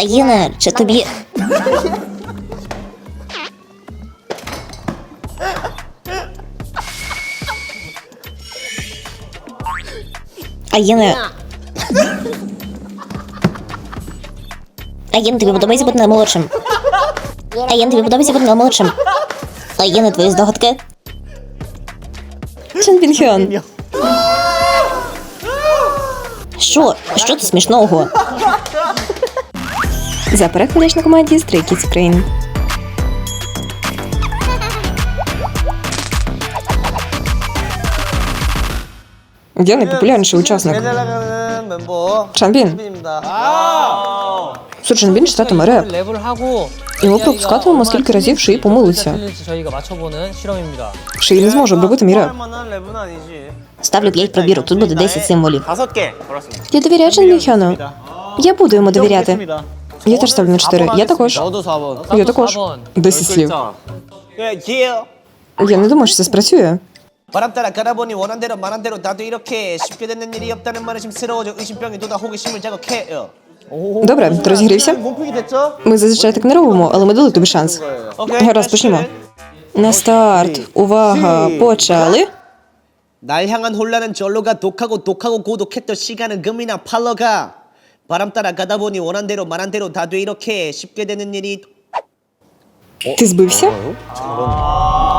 Аїна, чи тобі. Аїна. Аїна, тобі подобається бути наймолодшим. Аїна, тобі подобається бути наймолодшим. Аїна, твої здогадки. Чен Бінхьон. Що? Що тут смішного? Заперек ходиш на команді з Stray Kids Ukraine. Де найпопулярніший учасник? Чанбін. Суджанбін штату мере. І пропускатимемо скільки разів Шиї помилиться. Шиї не зможе обробити міре. Ставлю 5 пробірок, тут буде 10 символів. Я довіряю Чан Мінхьону. Я буду йому довіряти. Я теж ставлю на 4. Я також. 너도 4번. Я також. 10 слів. 예, 기회요. Я не думаю, що це спрацює. 바람 따라 가다 보니 원한 대로 말한 대로 나도 이렇게 쉽게 되는 일이 없다는 말에 심스러워져 의심병이 돋아 호기심을 자극해요. Добре, ти розігрівся? 몸풀기 됐죠? Ми зазвичай так не робимо, але ми дали тобі шанс. 오케이. Гаразд, почнімо. На старт. Увага, почали. 날 향한 혼란은 절로가 독하고 독하고 고독했던 시간은 금이나 팔러가 바람 따라 가다 보니 원한 대로 말한 대로 다 돼 이렇게 쉽게 되는 일이 Ти збився?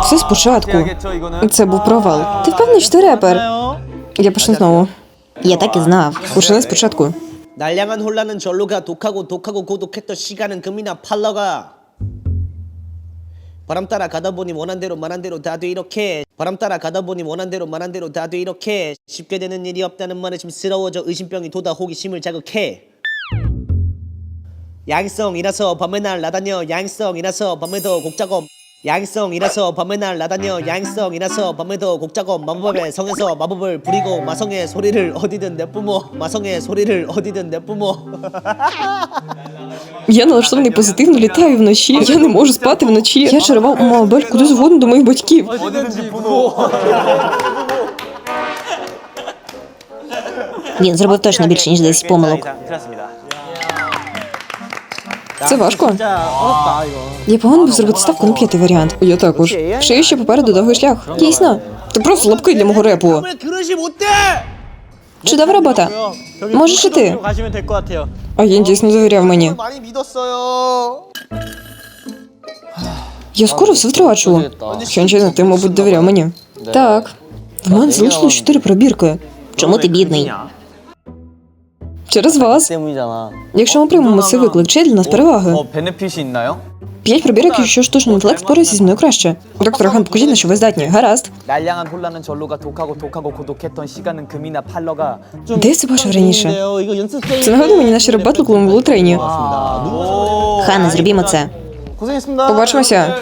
Все спочатку. Це був провал. Ти впевнений, що ти репер? Я почну знову. Я так і знав. Почни спочатку. 날 향한 혼란은 절로가 독하고 독하고 고독했던 시간은 금이나 팔러가 바람 따라 가다 보니 원한 대로 말한 대로 다 돼 이렇게. 바람 따라 가다 보니 원한 대로 말한 대로 다 돼 이렇게. 쉽게 되는 일이 없다는 말에 심스러워져 의심병이 돋아 호기심을 자극해. 양성이라서 밤에 날 나다녀. 양성이라서 밤에도 곡 작업 양성이라서 밤에 날 나다녀 양성이라서 밤에도 곡 작업 마법의 성에서 마법을 부리고 마성의 소리를 어디든 내뿜어 마성의 소리를 어디든 내뿜어 Я налаштований позитивно літаю вночі. Я не можу спати вночі. Я чарував Маубель куди згодно до моїх батьків. Він зробив точно більше, ніж 10 помилок. Це важко. Я повинен був зробити ставку на п'ятий варіант. Я також. Ще ще попереду довгий шлях. Дійсно. Ти просто лапки для мого репу. Чудова робота. Можеш і ти. А він дійсно довіряв мені. Я скоро все втрачу. Хенчина, ти, мабуть, довіряв мені. Так. В мене залишилось чотири пробірки. Чому ти бідний? Через вас. 때문이잖아. Якщо ми приймемо цей виклик, чи є для нас переваги? 어, 베네핏이 있나요? П'ять пробірок, якщо штучний інтелект впорається зі мною краще. Доктор Хан, покажіть, на що ви здатні. Гаразд. 날 향한 혼란은 절로가 독하고 독하고 고독했던 시간은 금이나 팔러가 Де я це бачив раніше? 이거 연습생 Це нагадує мені наші ребатли, коли ми були у трейні. Хане, зробімо це. 고생했습니다 Побачимося.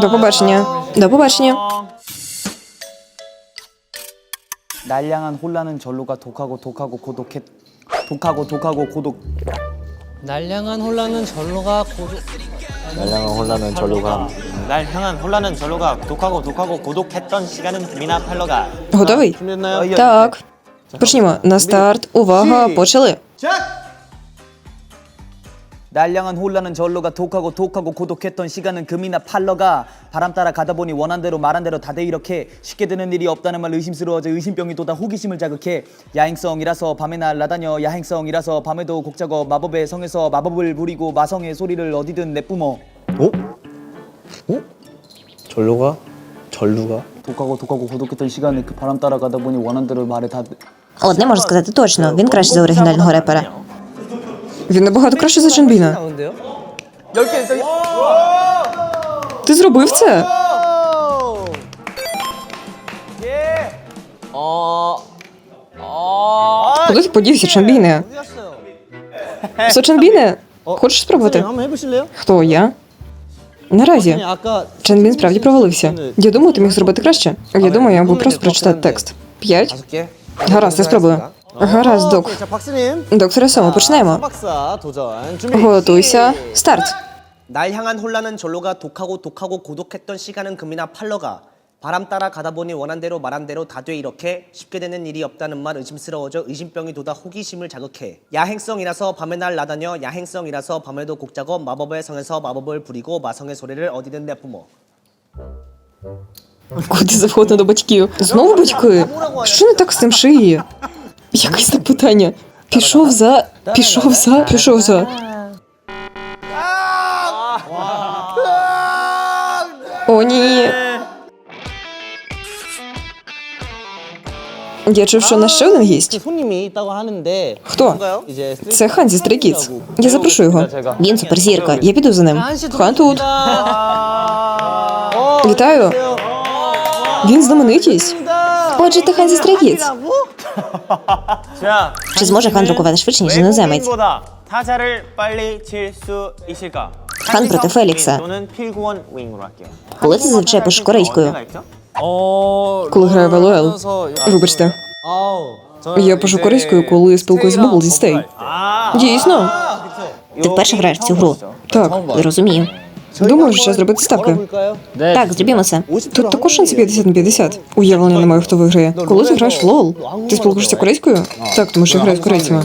До побачення. До побачення. 날 향한 혼란은 절로가 독하고 독하고 고독했 독하고 독하고 고독 날 향한 혼란은 절로가 고도 날 향한 혼란은 절로가 날 향한 혼란은 절로가 독하고 독하고 고독했던 시간은 금이나 팔러가 Готовий? Так. Почнімо. На старт. Увага, почали. 날 향한 혼란은 절로가 독하고 독하고 고독했던 시간은 금이나 팔러가 바람 따라 가다 보니 원한 대로 말한 대로 다돼 이렇게 쉽게 되는 일이 없다는 말 의심스러워져 의심병이 돋아 호기심을 자극해 야행성이라서 밤에 날 나다녀 야행성이라서 밤에도 곡 작업 마법의 성에서 마법을 부리고 마성의 소리를 어디든 내뿜어 절로가? 절루가? 독하고 독하고 고독했던 시간에 그 바람 따라 가다 보니 원한 대로 말에 다 Одне можу сказати точно, він краще за оригінального репера. Він набагато краще за Джанбіна. Ти зробив це? Куди ти подівся, Чанбіне? Все, Чанбіне? Хочеш спробувати? Хто я? Наразі Чанбін справді провалився. Я думаю, ти міг зробити краще. Я думаю, я був просто прочитати текст. П'ять? Гаразд, я спробую. Гаразд, док. 자 박스님 Докторе Сомо, почнемо. 박사 도전 준비 Готуйся. Старт. 날 향한 혼란은 절로가 독하고 독하고 고독했던 시간은 금이나 팔러가 바람 따라 가다 보니 원한 대로 말한 대로 다 돼 이렇게 쉽게 되는 일이 없다는 말 의심스러워져 의심병이 돋아 호기심을 자극해 야행성이라서 밤에 날 나다녀 야행성이라서 밤에도 곡 작업 마법의 성에서 마법을 부리고 마성의 소리를 어디든 내뿜어 Куди завгодно до батьків. Знову батьки? Що не так з цим шиї? Якесь там питання. Пішов за. Пішов за. Пішов за. О, ні. Я чув, що наш ще один гість. Хто? Це Хан зі Stray Я запрошу його. Він суперзірка. Я піду за ним. Хан тут. Вітаю. Він знаменитість. Отже, ти Хан зі Stray 자, Чи зможе хан друкувати швидше, ніж іноземець? 외국인보다 타자를 빨리 칠 수 있을까? хан проти Фелікса. 또는 필구원 윙으로 할게요. Коли ти зачепиш корейською? 언제가 있죠? Коли граю в ЛОЛ. Вибачте. Я пишу корейською, коли спілкуюсь з Бубл зі Стей. Дійсно. Ти вперше граєш в цю гру. Так. Розумію. Думаю, що час зробити ставки. Так, зробімо це. Тут також шанси 50 на 50. Уявлення немає, хто виграє. Коли ти граєш в лол, ти спілкуєшся корейською? Так, тому що я граю з корейцями.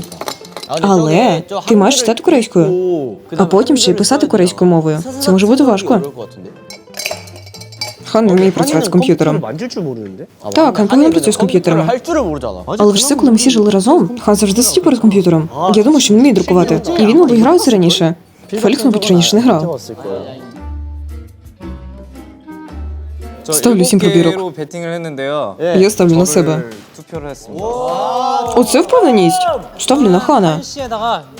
Але ти маєш читати корейською, а потім ще й писати корейською мовою. Це може бути важко. Хан не вміє працювати з комп'ютером. Так, хан повинен працює з комп'ютером. Але ж це, коли ми всі жили разом, хан завжди сидів перед комп'ютером. Я думаю, що він вміє друкувати. І він, мабуть, грався раніше. Фелікс, мабуть, раніше не грав. Ставлю сім пробірок. Я ставлю на себе. Оце впевненість. Ставлю на хана.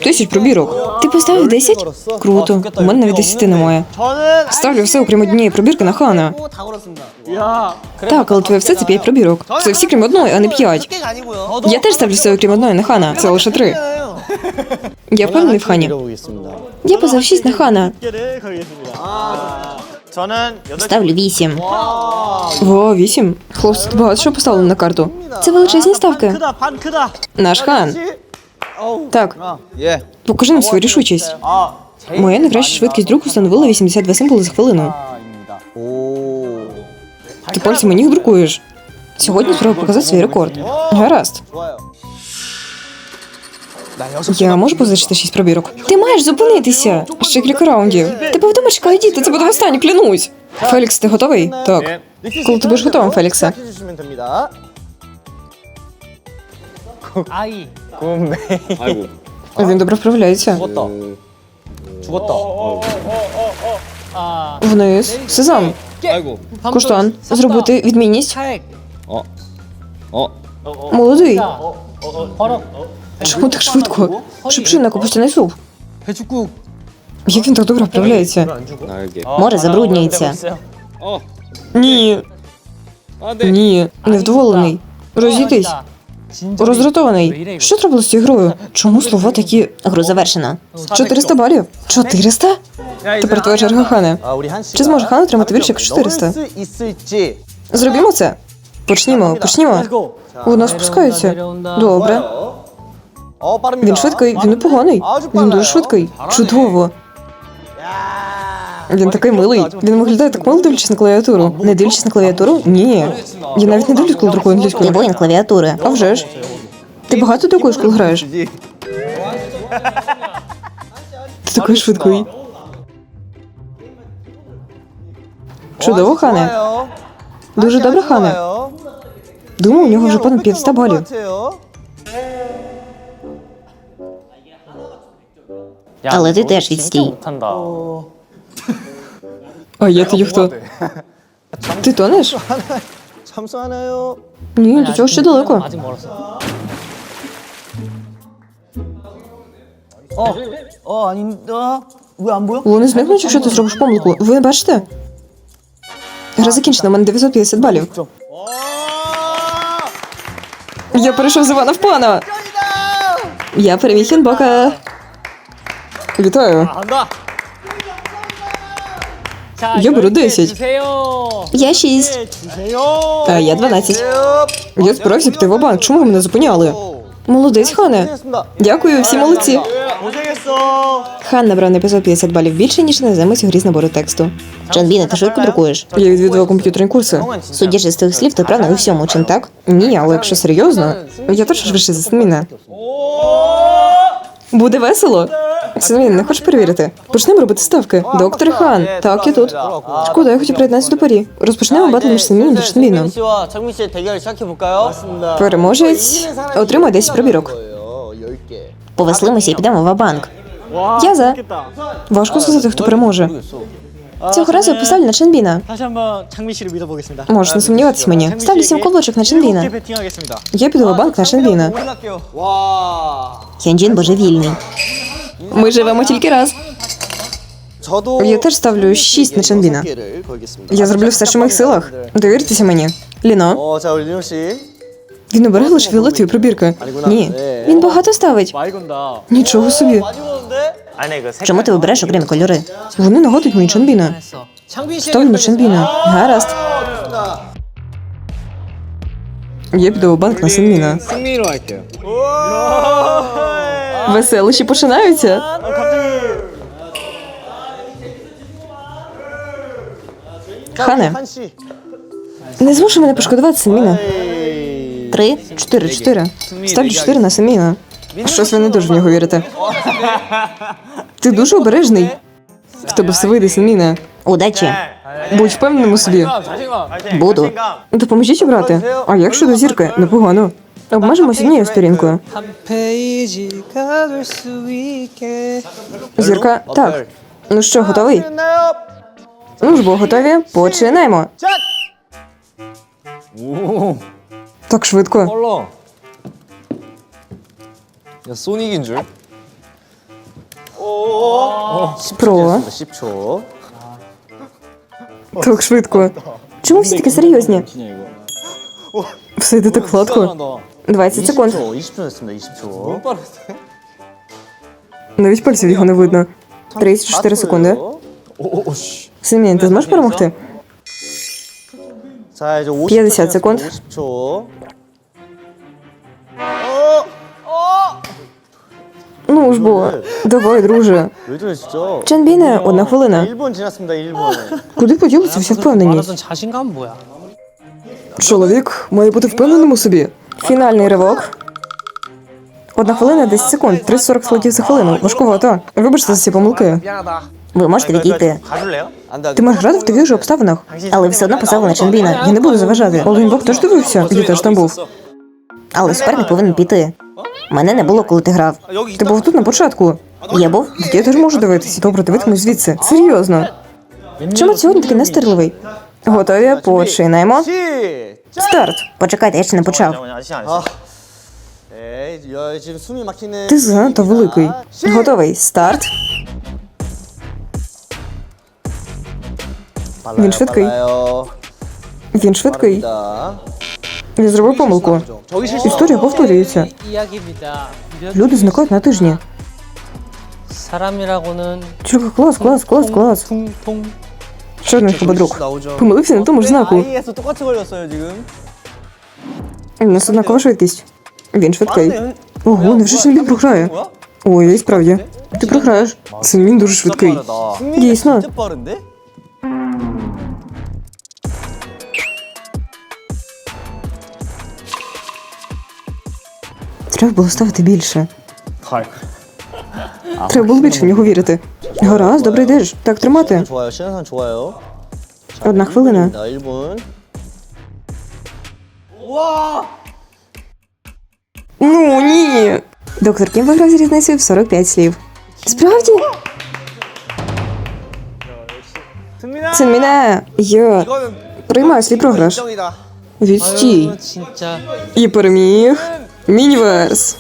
Десять пробірок. Ти поставив 10? Круто. У мене навіть 10 немає. Ставлю все, окрім однієї пробірки на хана. Так, але твоє все це 5 пробірок. Це всі крім одної, а не 5. Я теж ставлю все, окрім одної на хана. Це лише 3. Я впевнений в хані. Я позав 6 на хана. Ставлю 8. Во, 8? Хлопці, тут багато що поставили на карту. Це величезні ставки. Наш хан. Так. Покажи нам свою рішучість. Моя найкраща швидкість друку становила 82 символи за хвилину. Ти пальцями ніг друкуєш. Сьогодні спробую показати свій рекорд. Гаразд. Я можу позичити шість пробірок? Ти маєш зупинитися. Ще кілька раундів. Тебе вдома чекають діти, це буде останнє, клянусь. Фелікс, ти готовий? Так. Коли ти будеш готовим, Феліксе? 해주시면 됩니다. 아이 아이고. Він добре вправляється. 죽었다. 죽었다. 아 Вниз. Сезам. 아이고. Коштан. Зробити відмінність. 차액 어. Молодий. 버럭 Чому так швидко? Шипшина капустяний суп. Як він так добре вправляється? Море забруднюється. Ні. Ні. Невдоволений. Розійдись. Роздратований. Що трапилось з цією грою? Чому слова такі гру завершена? 400 балів. 400? Тепер твоя черга Хане. Чи зможе Хан отримати більше як 400? Зробімо це. Почнімо, почнімо. Вона спускається. Добре. Він швидкий, він непоганий. Він дуже швидкий. Чудово. Він такий милий. Він виглядає так мило, дивлячись на клавіатуру. Не дивлячись на клавіатуру? Ні. Я навіть не дивлюсь, коли друкую англійською. Я боїн клавіатури. А вже ж. Ти багато друкуєш, коли граєш? Ти такий швидкий. Чудово, хане. Дуже добре, хане. Думаю, у нього вже понад 500 балів. Але ти теж відстій. А я тоді хто? Ти тонеш? Ні, ну, до цього ще далеко. Вони зникнуть, якщо ти зробиш помилку. Ви бачите? Гра закінчена, у мене 950 балів. Я перейшов з Івана в пана. Я переміг Хінбока. Вітаю. 자 Я беру 10개 10. 주세요 Я 6. А я 12. Я справді піти в банк. Чому ви мене зупиняли? Молодець, Хане. 고생했습니다. Дякую, всі молодці. 고생했어. Хан набрав на 550 балів більше, ніж іноземець у грі з набору тексту. Чонбіне, ти швидко друкуєш? Я відвідував комп'ютерні курси. Судячи з тих слів, ти вправний у всьому, чим так? Ні, але якщо серйозно, я точно швидше за Синміна. Буде весело. Свін, ну не хочеш перевірити? Почнемо робити ставки. Доктор Хан, так я тут. Шкода, я хотів приєднатися до парі. Розпочнемо батл між Семіном та Шміном. Переможець отримає 10 пробірок. Повеслимося і підемо в банк. Я за. Важко сказати, хто переможе. Цього разу я поставлю на Ченбіна. Можеш не сумніватися мені. Ставлю сім колочок на Ченбіна. Я піду в банк на Ченбіна. Хенджін божевільний. Ми живемо тільки раз. Я теж ставлю 6 на Чанбіна. Я зроблю все, що в моїх силах. Довіртеся мені. Ліно. Він оберег лише фіолетові пробірки. Ні. Він багато ставить. Нічого собі. Чому ти обереш окремі кольори? Вони нагодують мені Чанбіна. Ставлю на Чанбіна. Гаразд. Я піду в банк на Синміна. Веселощі починаються. Хане. Не змушу мене пошкодувати Семіна. Три, чотири, чотири. Ставлю чотири на Семіна. Щось ви не дуже в нього вірите. Ти дуже обережний. В тебе все вийде, Семіна. Удачі. Будь впевненим у собі. Буду. Допоможіть обрати. А як щодо зірки? Непогано. Обмежимось однією сторінкою. 한 페이지가 될 수 있게. Зірка, так. Ну що, готовий? Ну ж бо готові? Починаємо. Так швидко. 빨라. 야 소닉인 줄? Про. 10초. Так швидко. Чому всі такі серйозні? 그냥 이거. Все йде так гладко. 20 секунд. 20초, 20초 됐습니다. 20초. 빠르네. Навіть пальців його не видно. 34 секунди. 오씨. Симін, ти зможеш перемогти? 자, 이제 50초. 50 секунд. 50초. Ну ж бо. Давай, друже. 왜 저래 진짜? Чанбіне, одна хвилина. 1분 지났습니다. 1분. Куди поділася вся впевненість? 말하던 자신감 뭐야? Чоловік має бути впевненим у собі. Фінальний ривок. Одна хвилина 10 секунд. 340 слотів за хвилину. Важкувато. Вибачте за ці помилки. Ви можете відійти. Ти можеш грати в таких же обставинах, але все одно поставили на Чанбіна. Я не буду заважати. Олденбок теж дивився. Я теж там був. Але суперник повинен піти. Мене не було, коли ти грав. Ти був тут на початку. Я був. Я теж можу дивитися. Добре, дивитимусь звідси. Серйозно. Чому сьогодні такий нестерливий? Готові? Починаємо. Старт. Почекайте, я ще не почав. Ти занадто великий. Готовий. Старт. Він швидкий. Він швидкий. Він зробив помилку. Історія повторюється. Люди зникають на тижні. Чого клас, клас, клас, клас чорний хубодрук. Помилився на тому ж знаку. У нас однакова швидкість. Він швидкий. Ого, невже ж він програє? Ой, і справді. Ти програєш. Це він дуже швидкий. Дійсно. Треба було ставити більше. Треба було більше в нього вірити. Гаразд, добре йдеш. Так тримати. Одна хвилина. Ну ні. Доктор Кім виграв з різницею в 45 слів. Справді? Це мене. Я приймаю свій програш. Відстій. І переміг. Мініверс.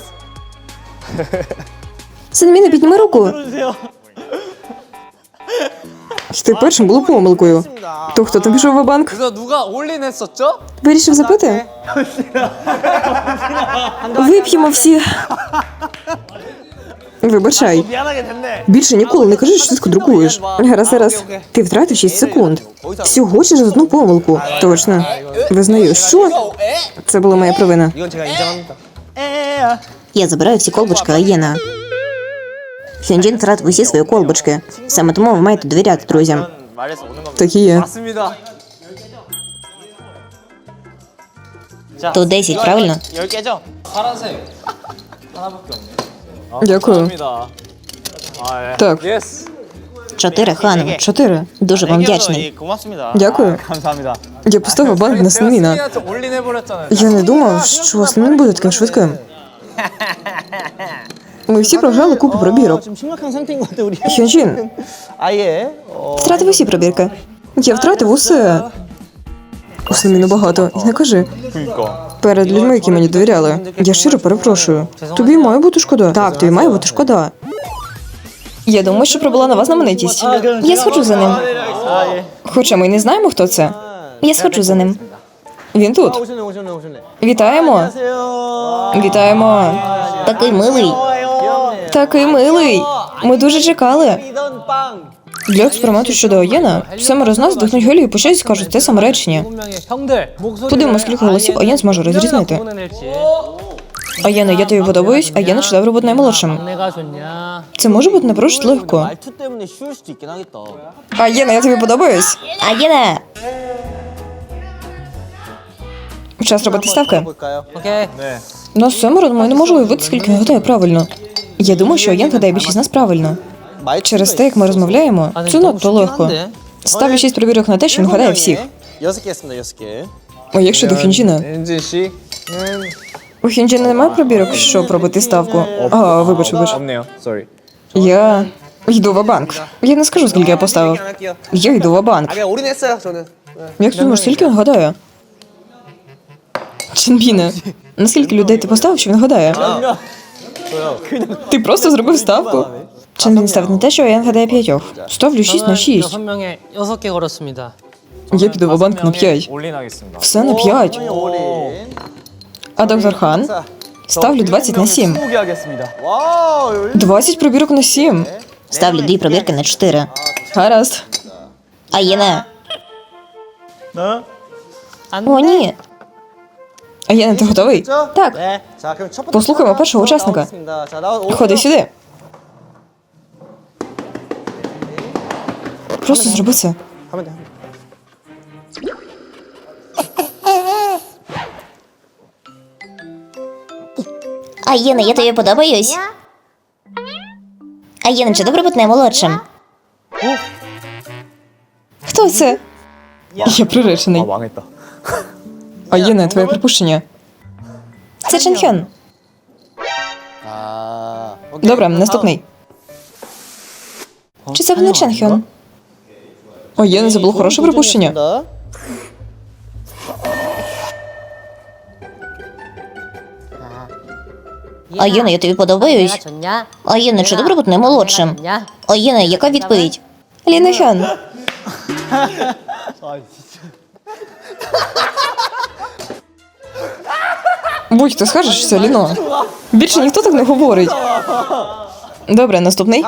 Синміне, підніми руку. Ти першим було помилкою. То хто там пішов в банк? Вирішив запити? Вип'ємо всі. Вибачай. Більше ніколи не кажи, що ти друкуєш. Гаразд, зараз. Ти втратив 6 секунд. Всього через одну помилку. Точно. Визнаю, що це була моя провина. Я забираю всі колбочки Аєна. Хюнджін втратив усі свої колбочки. Саме тому ви маєте довіряти друзям. Так і є. То 10, правильно? Дякую. Так. Чотири ханова. Чотири. Дуже вам вдячний. Дякую. Я поставив банк на сни. Я не думав, що основний буде таким швидким. Ми всі програли купу пробірок. Хьонджін, втратив усі пробірки. Я втратив усе. Усе багато. І не кажи. Перед людьми, які мені довіряли. Я щиро перепрошую. Тобі має бути шкода. Так, тобі має бути шкода. Я думаю, що прибула нова знаменитість. Я схожу за ним. Хоча ми не знаємо, хто це. Я схожу за ним. Він тут. Вітаємо. Вітаємо. Такий милий. Такий милий. Ми дуже чекали. Для експерименту щодо Оєна семеро з нас здихнуть голі і по скажуть те саме речення. Подивимось, скільки голосів Оєн зможе розрізнити. Аєне, я тобі подобаюсь, а я не чудово бути наймолодшим. Це може бути не просто легко. Аєна, я тобі подобаюсь. Аєна! Час робити ставки. Окей. На цьому родому я не можу уявити, скільки він гадає правильно. Я думаю, що Ян гадає більшість з нас правильно. Через те, як ми розмовляємо, це надто легко. Ставлю шість перевірок на те, що він гадає всіх. А як щодо Хінджіна? У Хінджіна немає пробірок, щоб робити ставку. А, вибач, вибач. Я йду в банк. Я не скажу, скільки я поставив. Я йду в банк. Як ти думаєш, скільки він гадає? Чінбіне. Наскільки людей ти поставив, що він гадає? Ти просто зробив ставку. Чен ставить на те, що Ян гадає п'ятьох. Ставлю 6 на 6. Я піду в банк на 5. Все на 5. А доктор Хан? Ставлю 20 на 7. 20 пробірок на 7. Ставлю дві пробірки на 4. Гаразд. А Єне. О, ні. А я не готовий? Так. Послухаймо першого учасника. Ходи сюди. Просто зроби це. А я тобі подобаюсь. Аєна, чи добре бути молодшим? Хто це? Я приречений. Аїне, твоє припущення. Це Чен Добре, наступний. Чи це не Чен Хьон? Оєне, це було хороше припущення. Аєна, я тобі подобаюсь. Аєна, чи добре бути наймолодшим? Аєна, яка відповідь? Ліна Хьон. Будь-хто скажеш що це ліно. Більше ніхто так не говорить. Добре, наступний.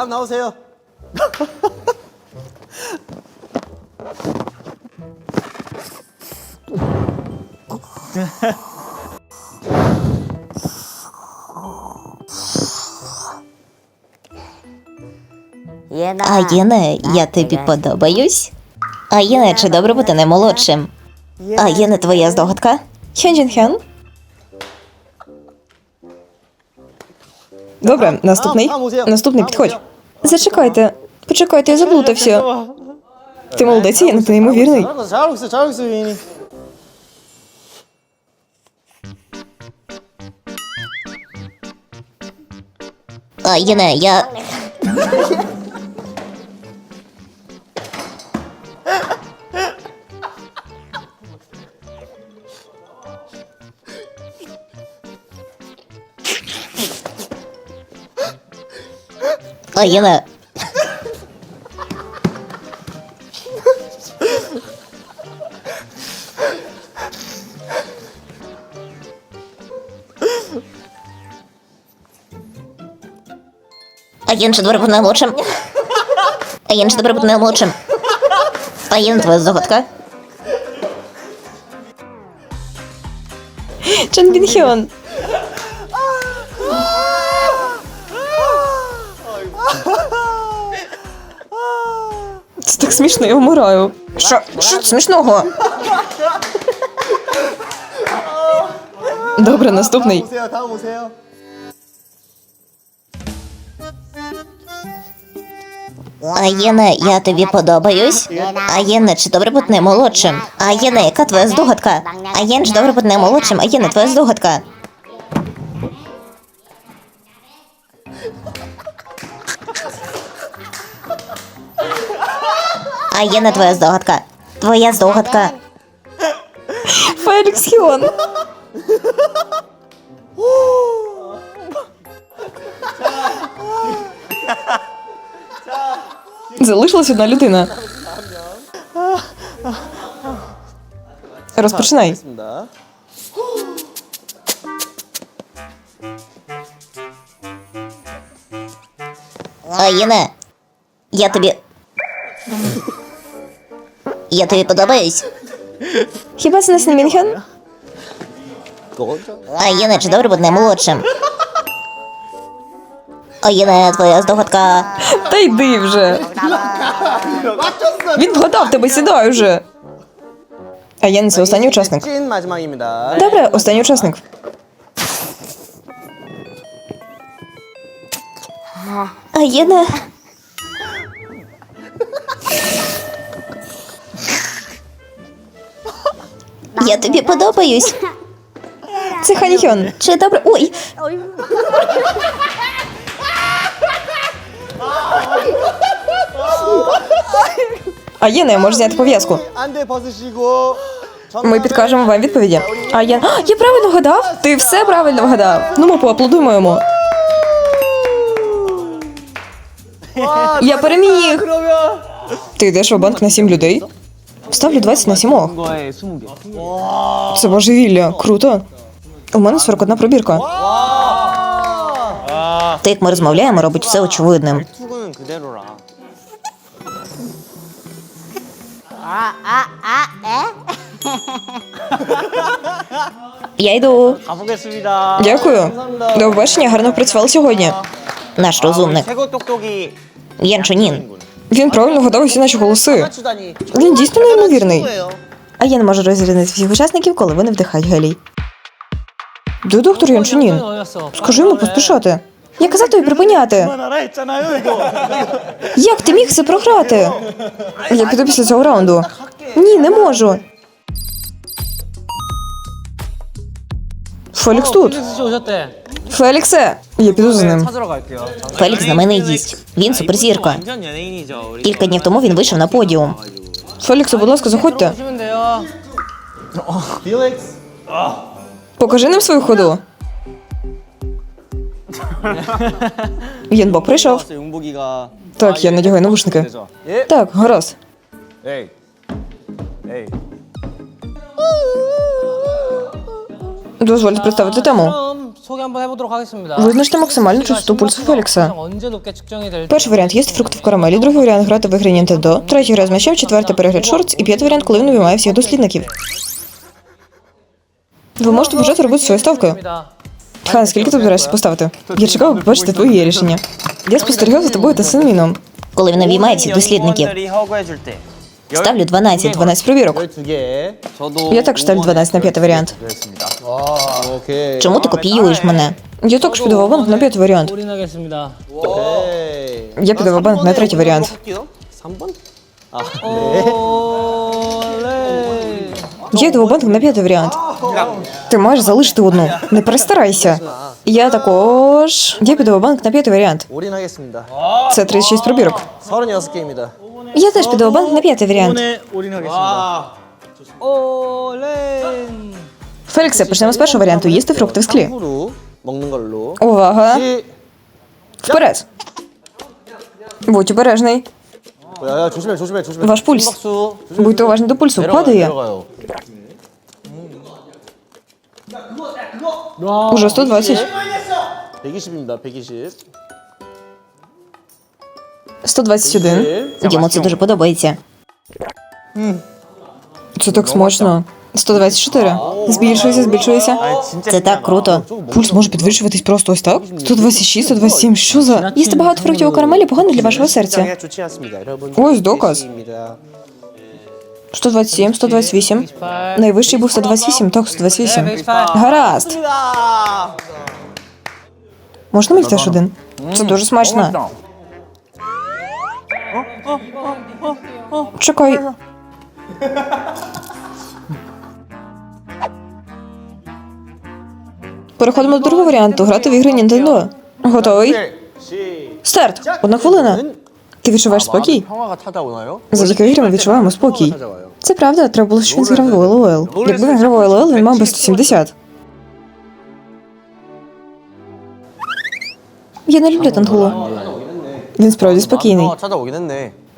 А Єне, я тобі подобаюсь. А Єне, чи добре бути наймолодшим? А Єне, твоя здогадка? Хьон Хен? Добре, наступний. Наступний підходь. Зачекайте, почекайте, я заплутався. Ти молодець, Яна, ти неймовірний. А, Яне, я. Аєна. Аєн, чи добре бути наймолодшим? Аєн, чи добре бути наймолодшим? Аєн, твоя здогадка? Чен Бін смішно, я вмираю. Що Що смішного? Добре, наступний. Аєне, я тобі подобаюсь. Аєне, чи добре бути не молодшим? Аєне, яка твоя здогадка? Аєн, чи добре бути не молодшим? Аєне, твоя здогадка. А є не твоя здогадка. Твоя здогадка. Фелікс Хіон. Залишилась одна людина. Розпочинай. Аїна, я тобі. Я тобі подобаюсь. Хіба це нас не Мюнхен? А я не добре буде молодшим. А є не твоя здогадка. Та йди вже. Він вгадав тебе, сідай вже. А я не це останній учасник. Добре, останній учасник. А є не... Я тобі подобаюсь. Це Ханьйон. Чи добре. Ой. А є не може зняти пов'язку. Ми підкажемо вам відповіді. А я. А, я правильно вгадав? Ти все правильно вгадав. Ну ми поаплодуємо йому. Я переміг. Ти йдеш в банк на сім людей? Ставлю 20 на 7. Це божевілля. Круто. У мене 41 пробірка. Те, як ми розмовляємо, робить все очевидним. Я йду. Дякую. До побачення, гарно працювали сьогодні. Наш розумник. Янчунін. Він правильно гадав усі наші голоси. Він дійсно неймовірний. А я не можу розрізнити всіх учасників, коли вони вдихають гелій. Де доктор Янчунін? Скажи йому поспішати. Я казав тобі припиняти. Як ти міг це програти? Я піду після цього раунду. Ні, не можу. Фелікс тут. Феліксе. Я піду з ним. Фелікс на знамений їсть. Він суперзірка. Кілька днів тому він вийшов на подіум. Феліксу, будь ласка, заходьте. Фелікс! Покажи нам свою ходу. Єнбок прийшов. Так, я надягаю навушники. Так, гаразд. Дозвольте представити тему. 그럼 소개 한번 해보도록 하겠습니다. Визначте максимальну частоту пульсу Фелікса. 언제 높게 측정이 될지 Перший варіант їсти фрукти в карамелі, другий варіант грати в ігри Nintendo, третій гра з м'ячем, четвертий перегляд шортс і п'ятий варіант, коли він обіймає всіх дослідників. Ви можете почати робити свої ставки. 입니다. Хан, скільки ти збираєшся поставити? Я чекав побачити твоє рішення. Я спостерігав за тобою та Синміном. Коли він обіймає всіх дослідників. 연구원들이 허구해줄 때. Ставлю 12. 12 пробірок. 12개. 저도 Я також ставлю 12 на п'ятий варіант. 오케이. Чому ти копіюєш мене? Я також піду в авант на п'ятий варіант. 올인하겠습니다. 오케이. Я піду в авант на третій варіант. 3번? 아, 올레. Я йду в банк на п'ятий варіант. Ти маєш залишити одну. Не перестарайся. Я також. Я піду в банк на п'ятий варіант. 올인하겠습니다. Це 36 пробірок. 36개입니다. Я теж піду в банк на п'ятий варіант. 올인하겠습니다. 올레. Феліксе, почнемо з першого варіанту їсти фрукти в склі. 함부로 먹는 걸로. Увага! 시. Вперед! Будь обережний. 야, 야, 조심해, 조심해, 조심해. Ваш пульс. Будьте уважні до пульсу. Падає. 내려가요. Уже 120. 120입니다. 120. 121. Йому це дуже подобається. Це так смачно. 124. Збільшується, збільшується. Це так круто. Пульс може підвищуватись просто ось так. 126, 127. Що за їсти багато фруктів у карамелі погано для вашого серця. Ось доказ. 127, 128. Найвищий був 128, так, 128. Гаразд. Можна мені теж один? Це дуже смачно. Чекай. Переходимо до другого варіанту грати в ігри Nintendo. Готовий? Старт! Одна хвилина. Ти відчуваєш спокій? Завдяки іграм відчуваємо спокій. Це правда, треба було, щоб він зіграв в ЛОЛ. Якби він грав у ЛОЛ, він мав би 170. Я не люблю Тангула. Він справді спокійний.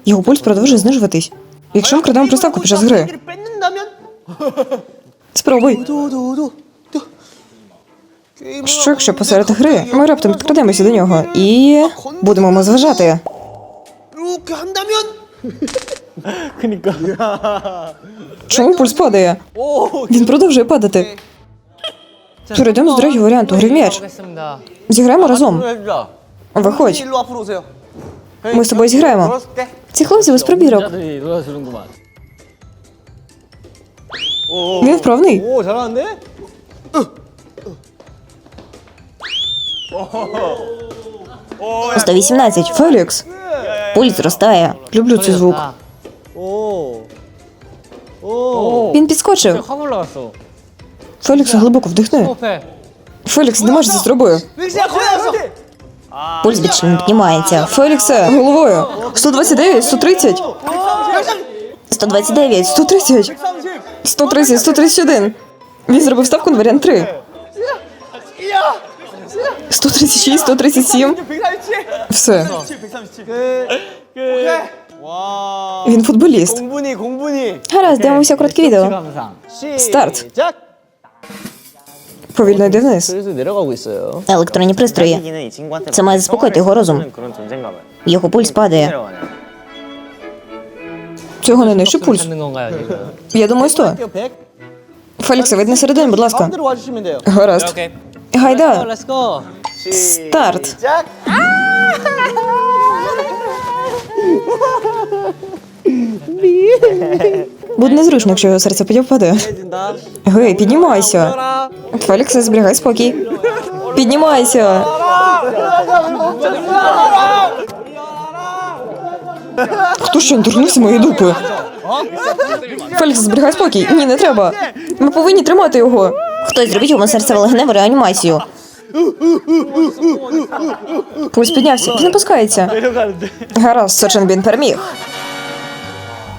Його пульс продовжує знижуватись. Якщо ми крадемо приставку під час гри. Спробуй. Що якщо посеред гри ми раптом підкрадемося до нього і будемо ми зважати? Чому пульс падає? Він продовжує падати. Перейдемо з другого варіанту. Гри в м'яч. Зіграємо разом. Виходь. Ми з тобою зіграємо. Ці хлопці без пробірок. Він вправний. 118, Фелікс. Пульс зростає. Люблю цей звук. Він підскочив. Фелікс глибоко вдихне. Фелікс, не можеш це з. Пульс більше не піднімається. Феліксе, головою. 129, 130. 129, 130. 130, 131. Він зробив ставку на варіант 3. 136, 137. Все. Він футболіст. 공분이 공분이. Гаразд, дивимося коротке відео. Старт. 시작. Повільно йде вниз. 슬슬 내려가고 있어요. Електронні пристрої. 자기는 이 친구한테 це має заспокоїти його розум. 그런 존재인가 봐요. Його пульс падає. 내려가냐. Цього не нижче пульс. 찾는 건가요 지금? Я думаю, 100. 100. Феліксе, вийди на середину, будь ласка. 가운데로 와주시면 돼요. Гаразд. Гайда. Let's go. Старт. Буде незручно, якщо його серце підвпаде. Гей, піднімайся. Феліксе, зберігай спокій. Піднімайся. Хто ще торкнувся моєї дупи? Фелікс, зберігай спокій. Ні, не треба. Ми повинні тримати його. Хтось зробіть йому серцево-легневу реанімацію. Пульс піднявся. Він опускається. Гаразд, Со Ченбін переміг.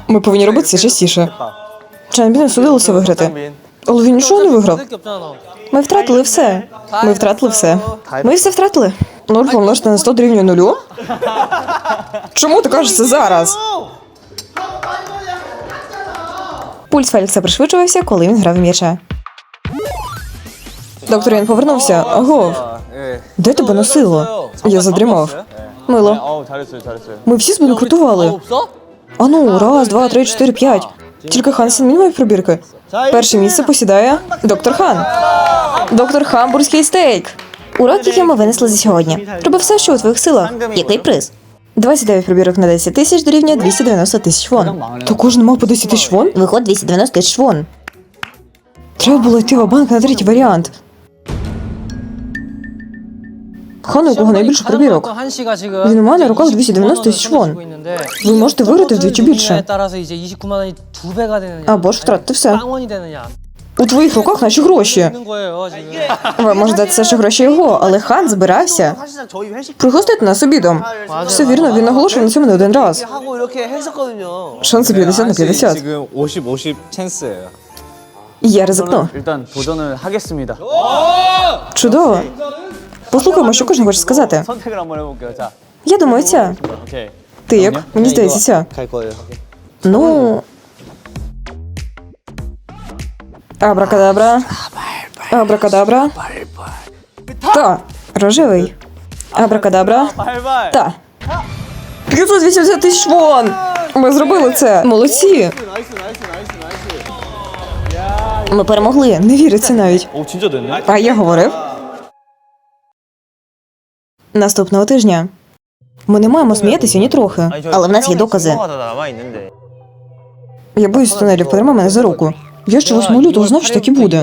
Ми повинні робити це частіше. Ченбіну судилося виграти. Але він нічого не виграв. Ми втратили все. Ми втратили все. Ми все втратили. Нуль помножити на 100 дорівнює нулю. Чому ти кажеш це зараз? Пульс Фелікса пришвидшувався, коли він грав м'яча. Доктор, він повернувся. Агов. Де тебе носило? Я задрімав. Мило. Ми всі збанкрутували. Ану, раз, два, три, чотири, п'ять. Тільки Хансен не має пробірки. Перше місце посідає доктор Хан. Доктор Хамбурзький стейк. Урок, який ми винесли за сьогодні. Роби все, що у твоїх силах. Який приз? 29 пробірок на 10 тисяч дорівнює 290 тисяч вон. кожен мав по 10 тисяч вон? Виход 290 тисяч вон. Треба було йти в банк на третій варіант. Хана, кого найбільше пробірок. Він у мене на руках 290 тисяч вон. Ви можете виграти вдвічі більше. Або ж втратити все. У твоїх руках наші гроші. Ви можете це ще гроші його, але хан збирався пригостити нас обідом. Все вірно, він наголошував на цьому не один раз. Шанси 50 на 50. Я ризикну. Чудово. Послухаємо, що кожен хоче сказати. Я думаю, ця. Ти як? Мені здається, ця. Ну. Абракадабра. Абракадабра. Та. Рожевий. Абракадабра. Та. 580 тисяч вон! Ми зробили це. Молодці. Ми перемогли. Не віриться навіть. А я говорив наступного тижня. Ми не маємо сміятися ні трохи, але в нас є докази. Я боюсь тунелів, поверми мене за руку. Я ще 8 лютого знав, що так і буде.